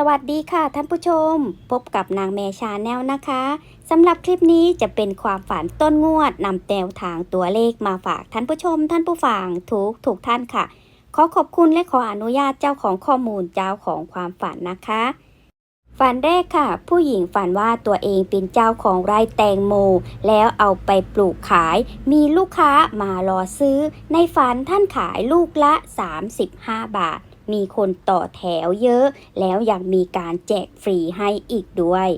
สวัสดีค่ะท่านผู้ชม พบกับนางเมชาแนลนะคะสำหรับคลิปนี้จะเป็นความฝันต้นงวดนำแนวทางตัวเลขมาฝากท่านผู้ชม ท่านผู้ฟังทุกถูกท่านค่ะ ขอขอบคุณและขออนุญาตเจ้าของข้อมูลเจ้าของความฝันนะคะ ฝันแรกค่ะ ผู้หญิงฝันว่าตัวเองเป็นเจ้าของไร่แตงโม แล้วเอาไปปลูกขาย มีลูกค้ามารอซื้อ ในฝันท่านขายลูกละ 35 บาท มีคนต่อแถวเยอะ แล้วยังมีการแจกฟรีให้อีกด้วย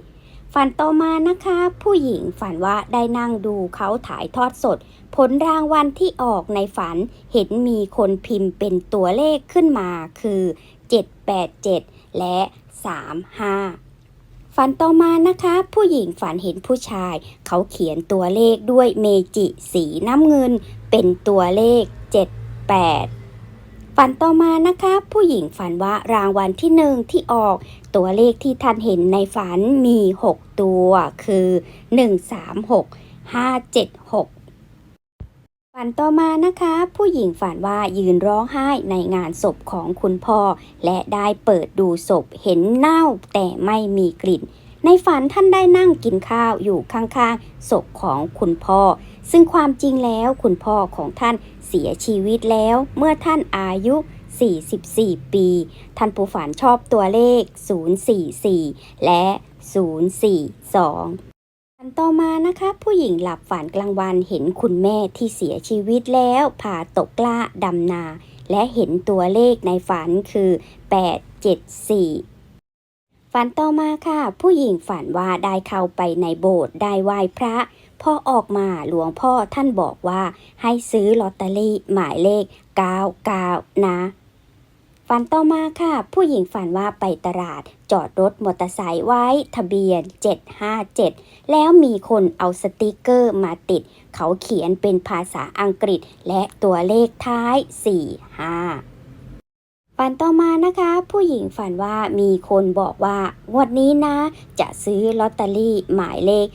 ฝันต่อมานะคะ ผู้หญิงฝันว่าได้นั่งดูเขาถ่ายทอดสด ผลรางวัลที่ออกในฝันเห็นมีคนพิมพ์เป็นตัวเลขขึ้นมาคือ 787 และ 35ฝันต่อมานะคะ ผู้หญิงฝันเห็นผู้ชาย เขาเขียนตัวเลขด้วยเมจิสีน้ำเงิน เป็นตัวเลข 78 ฝันต่อมานะคะ ผู้หญิงฝันว่ารางวัลที่หนึ่งที่ออก ตัวเลขที่ท่านเห็นในฝันมี 6 ตัวคือ 136 576ฝันต่อมานะคะ ผู้หญิงฝันว่ายืนร้องไห้ในงานศพของคุณพ่อ และได้เปิดดูศพเห็นเน่าแต่ไม่มีกลิ่น ในฝันท่านได้นั่งกินข้าวอยู่ข้างๆศพของคุณพ่อ ซึ่งความจริงแล้วคุณพ่อของท่านเสียชีวิตแล้วเมื่อท่านอายุ 44 ปี ท่านผู้ฝันชอบตัวเลข 044 และ 042ฝันต่อมานะคะผู้หญิงหลับฝันกลางวันเห็นคุณแม่ที่เสียชีวิตแล้วผ่าตกกล้าดำนา และเห็นตัวเลขในฝันคือ 874 ฝันต่อมาค่ะ ผู้หญิงฝันว่าได้เข้าไปในโบสถ์ได้ไหว้พระพอออกมาหลวงพ่อท่านบอกว่าให้ซื้อลอตเตอรี่หมายเลข 99 นะ ฝันต่อมาค่ะ ผู้หญิงฝันว่าไปตลาด จอดรถมอเตอร์ไซค์ไว้ทะเบียน 757 แล้วมีคนเอาสติกเกอร์มาติด เขาเขียนเป็นภาษาอังกฤษและตัวเลขท้าย 45 ฝันต่อมานะคะ ผู้หญิงฝันว่ามีคนบอกว่างวดนี้นะ จะซื้อลอตเตอรี่หมายเลข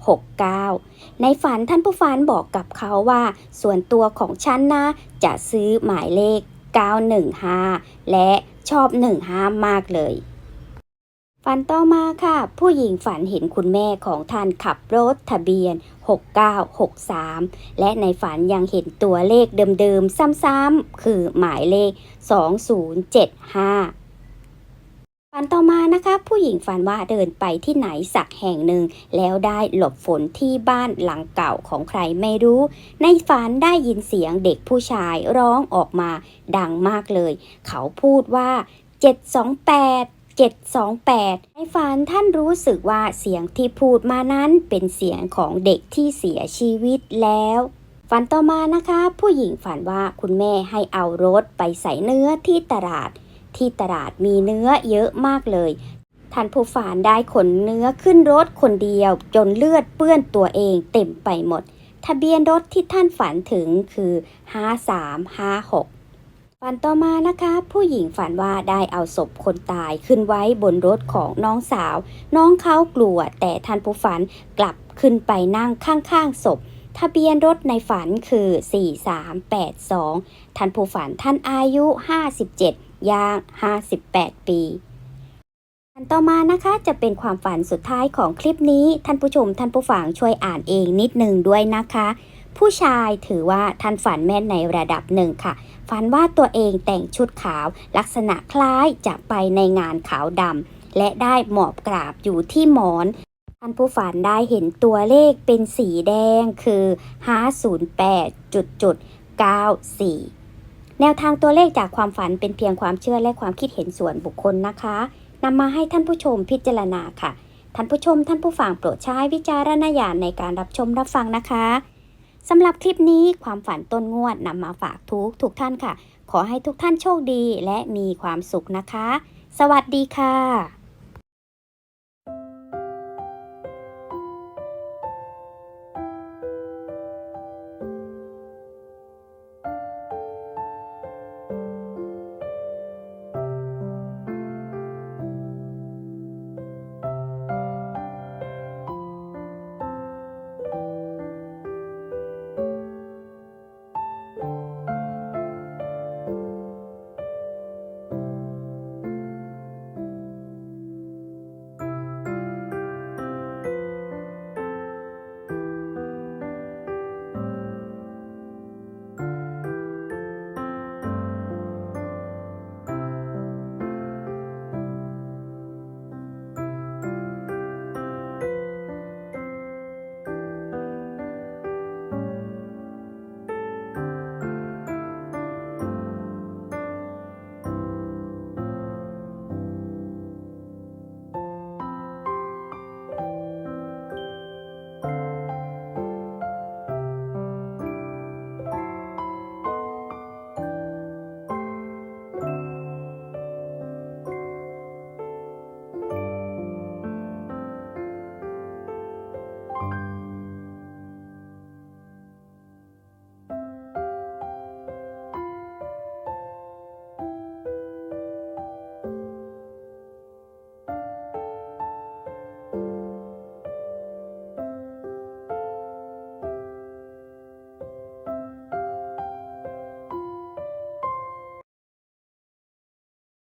5969 ในฝันท่านผู้ฝันบอกกับเขาว่า ส่วนตัวของฉันนะ จะซื้อหมายเลข 915 และชอบ 15 มากเลย ฝันต่อมาค่ะ ผู้หญิงฝันเห็นคุณแม่ของท่านขับรถทะเบียน 6963 และในฝันยังเห็นตัวเลขเดิมๆ ซ้ำๆ คือหมายเลข 2075ฝันต่อมานะคะผู้หญิงฝันว่าเดินไปที่ไหนสักแห่งหนึ่ง แล้วได้หลบฝนที่บ้านหลังเก่าของใครไม่รู้ ในฝันได้ยินเสียงเด็กผู้ชายร้องออกมาดังมากเลย เขาพูดว่า 728 728 ในฝันท่านรู้สึกว่าเสียงที่พูดมานั้นเป็นเสียงของเด็กที่เสียชีวิตแล้ว ฝันต่อมานะคะ ผู้หญิงฝันว่าคุณแม่ให้เอารถไปใส่เนื้อที่ตลาด ที่ตลาดมีเนื้อเยอะมากเลยท่านผู้ฝันได้ขนเนื้อขึ้นรถคนเดียว จนเลือดเปื้อนตัวเองเต็มไปหมด ทะเบียนรถที่ท่านฝันถึงคือ 5356 ฝันต่อมานะคะ ผู้หญิงฝันว่าได้เอาศพคนตายขึ้นไว้บนรถของน้องสาว น้องเขากลัว แต่ท่านผู้ฝันกลับขึ้นไปนั่งข้างๆศพ ทะเบียนรถในฝันคือ 4382 ท่านผู้ฝันท่านอายุ 57 ย่าง 58 ปีอันต่อมานะคะจะเป็นความฝันสุดท้ายของคลิปนี้ ท่านผู้ชมท่านผู้ฟังช่วยอ่านเองนิดนึงด้วยนะคะ ผู้ชายถือว่าท่านฝันแม่นในระดับหนึ่งค่ะ ฝันว่าตัวเองแต่งชุดขาว ลักษณะคล้ายจะไปในงานขาวดำและได้หมอบกราบอยู่ที่หมอน ท่านผู้ฝันได้เห็นตัวเลขเป็นสีแดงคือ 508จุดจุด94 แนวทางตัวเลขจากความฝันเป็นเพียงความเชื่อและความคิดเห็นส่วนบุคคลนะคะนำมาให้ท่านผู้ชมพิจารณาค่ะ ท่านผู้ชมท่านผู้ฟังโปรดใช้วิจารณญาณในการรับชมรับฟังนะคะ สำหรับคลิปนี้ความฝันต้นงวดนำมาฝากทุกทุกท่านค่ะ ขอให้ทุกท่านโชคดีและมีความสุขนะคะ สวัสดีค่ะ